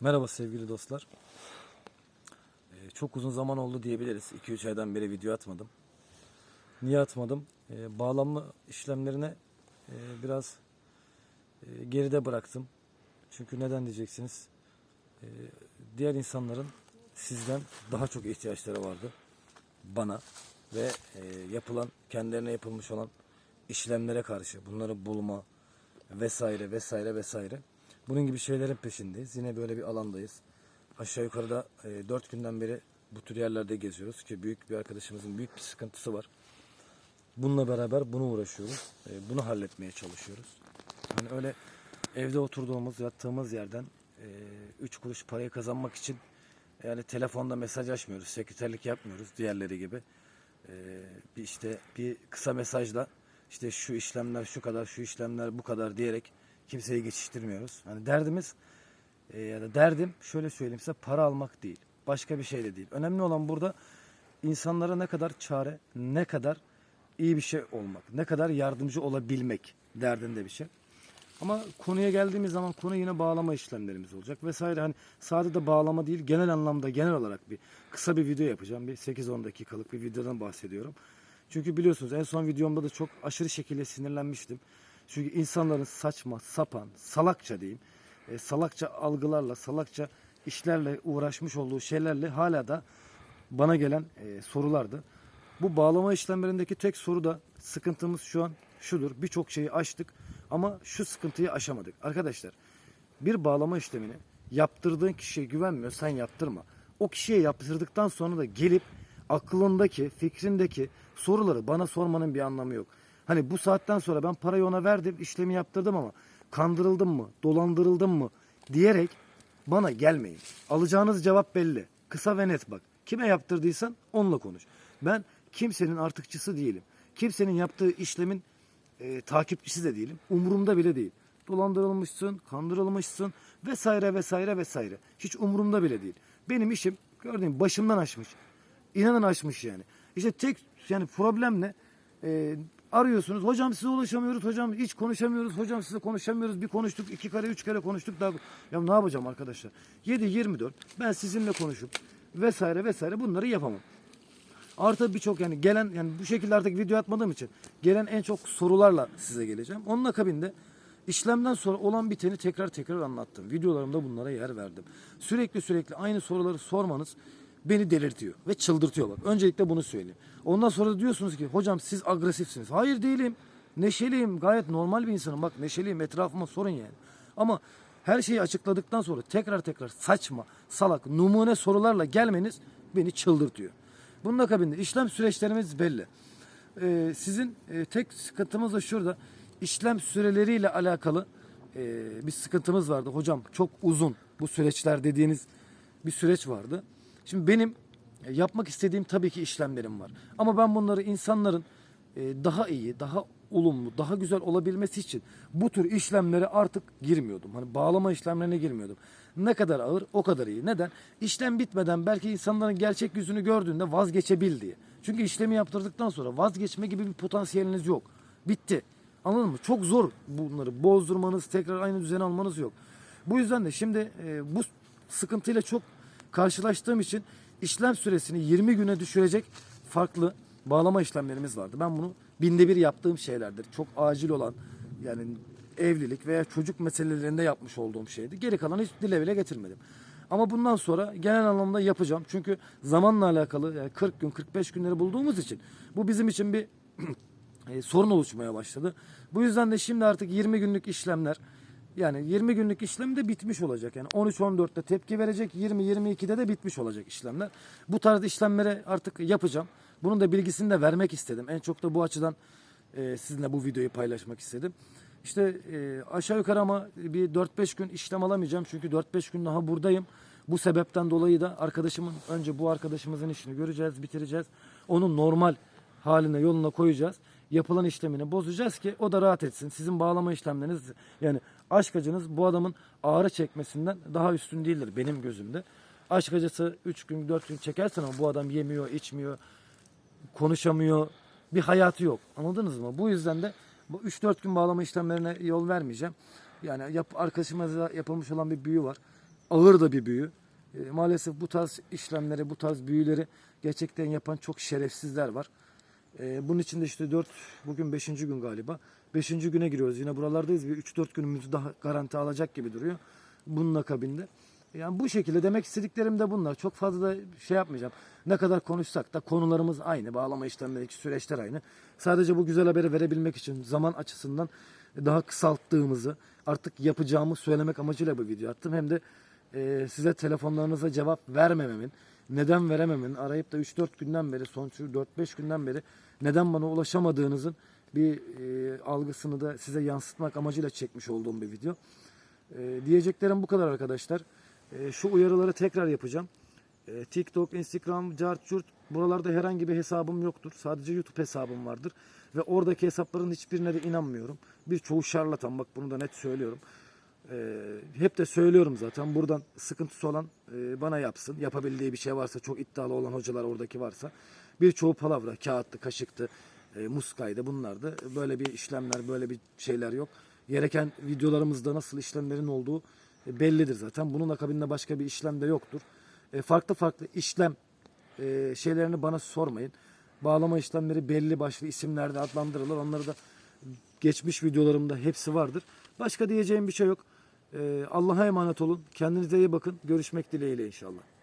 Merhaba sevgili dostlar. Ee, çok uzun zaman oldu diyebiliriz. 2-3 aydan beri video atmadım. Niye atmadım? Ee, bağlanma işlemlerine e, biraz e, geride bıraktım. Çünkü neden diyeceksiniz? Ee, diğer insanların sizden daha çok ihtiyaçları vardı. Bana ve e, yapılan, kendilerine yapılmış olan işlemlere karşı bunları bulma vesaire vesaire vesaire. Bunun gibi şeylerin peşindeyiz. Yine böyle bir alandayız. Aşağı yukarıda e, 4 günden beri bu tür yerlerde geziyoruz ki büyük bir arkadaşımızın büyük bir sıkıntısı var. Bununla beraber bunu uğraşıyoruz. E, bunu halletmeye çalışıyoruz. Hani öyle evde oturduğumuz, yattığımız yerden 3 kuruş parayı kazanmak için yani telefonda mesaj açmıyoruz, sekreterlik yapmıyoruz diğerleri gibi. E, bir işte bir kısa mesajla işte şu işlemler şu kadar, şu işlemler bu kadar diyerek kimseyi geçiştirmiyoruz. Hani derdimiz e, ya da derdim şöyle söyleyeyim size para almak değil. Başka bir şey de değil. Önemli olan burada insanlara ne kadar çare, ne kadar iyi bir şey olmak, ne kadar yardımcı olabilmek derdinde bir şey. Ama konuya geldiğimiz zaman konu yine bağlama işlemlerimiz olacak vesaire. Hani sadece bağlama değil genel anlamda genel olarak bir kısa bir video yapacağım. Bir 8-10 dakikalık bir videodan bahsediyorum. Çünkü biliyorsunuz en son videomda da çok aşırı şekilde sinirlenmiştim. Çünkü insanların saçma, sapan, salakça diyeyim, e, salakça algılarla, salakça işlerle uğraşmış olduğu şeylerle hala da bana gelen e, sorulardı. Bu bağlama işlemlerindeki tek soru da sıkıntımız şu an şudur. Birçok şeyi aştık ama şu sıkıntıyı aşamadık. Arkadaşlar bir bağlama işlemini yaptırdığın kişiye güvenmiyor sen yaptırma. O kişiye yaptırdıktan sonra da gelip aklındaki, fikrindeki soruları bana sormanın bir anlamı yok. Hani bu saatten sonra ben parayı ona verdim, işlemi yaptırdım ama kandırıldım mı, dolandırıldım mı diyerek bana gelmeyin. Alacağınız cevap belli. Kısa ve net bak. Kime yaptırdıysan onunla konuş. Ben kimsenin artıkçısı değilim. Kimsenin yaptığı işlemin e, takipçisi de değilim. Umurumda bile değil. Dolandırılmışsın, kandırılmışsın vesaire vesaire vesaire. Hiç umurumda bile değil. Benim işim gördüğün başımdan aşmış. İnanın aşmış yani. İşte tek yani problem ne? Ee, arıyorsunuz. Hocam size ulaşamıyoruz. Hocam hiç konuşamıyoruz. Hocam size konuşamıyoruz. Bir konuştuk. iki kere üç kere konuştuk. Daha... Ya ne yapacağım arkadaşlar? 7-24 ben sizinle konuşup vesaire vesaire bunları yapamam. Artı birçok yani gelen yani bu şekilde artık video atmadığım için gelen en çok sorularla size geleceğim. Onun akabinde işlemden sonra olan biteni tekrar tekrar anlattım. Videolarımda bunlara yer verdim. Sürekli sürekli aynı soruları sormanız beni delirtiyor ve çıldırtıyor bak. Öncelikle bunu söyleyeyim. Ondan sonra da diyorsunuz ki hocam siz agresifsiniz. Hayır değilim. Neşeliyim. Gayet normal bir insanım. Bak neşeliyim. Etrafıma sorun yani. Ama her şeyi açıkladıktan sonra tekrar tekrar saçma, salak, numune sorularla gelmeniz beni çıldırtıyor. Bunun akabinde işlem süreçlerimiz belli. Ee, sizin e, tek sıkıntımız da şurada. İşlem süreleriyle alakalı e, bir sıkıntımız vardı. Hocam çok uzun bu süreçler dediğiniz bir süreç vardı. Şimdi benim yapmak istediğim tabii ki işlemlerim var. Ama ben bunları insanların e, daha iyi, daha olumlu, daha güzel olabilmesi için bu tür işlemlere artık girmiyordum. Hani bağlama işlemlerine girmiyordum. Ne kadar ağır o kadar iyi. Neden? İşlem bitmeden belki insanların gerçek yüzünü gördüğünde vazgeçebil diye. Çünkü işlemi yaptırdıktan sonra vazgeçme gibi bir potansiyeliniz yok. Bitti. Anladın mı? Çok zor bunları bozdurmanız, tekrar aynı düzeni almanız yok. Bu yüzden de şimdi e, bu sıkıntıyla çok karşılaştığım için işlem süresini 20 güne düşürecek farklı bağlama işlemlerimiz vardı. Ben bunu binde bir yaptığım şeylerdir. Çok acil olan yani evlilik veya çocuk meselelerinde yapmış olduğum şeydi. Geri kalan hiç dile bile getirmedim. Ama bundan sonra genel anlamda yapacağım. Çünkü zamanla alakalı yani 40 gün 45 günleri bulduğumuz için bu bizim için bir e, sorun oluşmaya başladı. Bu yüzden de şimdi artık 20 günlük işlemler yani 20 günlük işlem de bitmiş olacak. Yani 13-14'te tepki verecek, 20-22'de de bitmiş olacak işlemler. Bu tarz işlemlere artık yapacağım. Bunun da bilgisini de vermek istedim. En çok da bu açıdan e, sizinle bu videoyu paylaşmak istedim. İşte e, aşağı yukarı ama bir 4-5 gün işlem alamayacağım. Çünkü 4-5 gün daha buradayım. Bu sebepten dolayı da arkadaşımın önce bu arkadaşımızın işini göreceğiz, bitireceğiz. Onun normal haline yoluna koyacağız. Yapılan işlemini bozacağız ki o da rahat etsin. Sizin bağlama işlemleriniz yani aşk acınız bu adamın ağrı çekmesinden daha üstün değildir benim gözümde. Aşk acısı 3 gün 4 gün çekersen ama bu adam yemiyor, içmiyor, konuşamıyor. Bir hayatı yok. Anladınız mı? Bu yüzden de bu 3-4 gün bağlama işlemlerine yol vermeyeceğim. Yani yap, arkadaşımıza yapılmış olan bir büyü var. ağır da bir büyü. E, maalesef bu tarz işlemleri, bu tarz büyüleri gerçekten yapan çok şerefsizler var. E, bunun için de işte 4, bugün 5. gün galiba. 5. güne giriyoruz. Yine buralardayız. Bir 3-4 günümüzü daha garanti alacak gibi duruyor. Bunun akabinde. Yani bu şekilde demek istediklerim de bunlar. Çok fazla da şey yapmayacağım. Ne kadar konuşsak da konularımız aynı. Bağlama işlemlerindeki süreçler aynı. Sadece bu güzel haberi verebilmek için zaman açısından daha kısalttığımızı artık yapacağımı söylemek amacıyla bu video attım. Hem de e, size telefonlarınıza cevap vermememin, neden verememin, arayıp da 3-4 günden beri, son şu 4-5 günden beri neden bana ulaşamadığınızın bir e, algısını da size yansıtmak amacıyla çekmiş olduğum bir video. E, diyeceklerim bu kadar arkadaşlar. E, şu uyarıları tekrar yapacağım. E, TikTok, Instagram, Cart, Curt buralarda herhangi bir hesabım yoktur. Sadece YouTube hesabım vardır. Ve oradaki hesapların hiçbirine de inanmıyorum. Birçoğu şarlatan bak bunu da net söylüyorum. E, hep de söylüyorum zaten buradan sıkıntısı olan e, bana yapsın. Yapabildiği bir şey varsa çok iddialı olan hocalar oradaki varsa. Birçoğu palavra, kağıttı, kaşıktı, e, muskaydı bunlardı. Böyle bir işlemler, böyle bir şeyler yok. Gereken videolarımızda nasıl işlemlerin olduğu e, bellidir zaten. Bunun akabinde başka bir işlem de yoktur. E, farklı farklı işlem e, şeylerini bana sormayın. Bağlama işlemleri belli başlı isimlerde adlandırılır. Onları da geçmiş videolarımda hepsi vardır. Başka diyeceğim bir şey yok. E, Allah'a emanet olun. Kendinize iyi bakın. Görüşmek dileğiyle inşallah.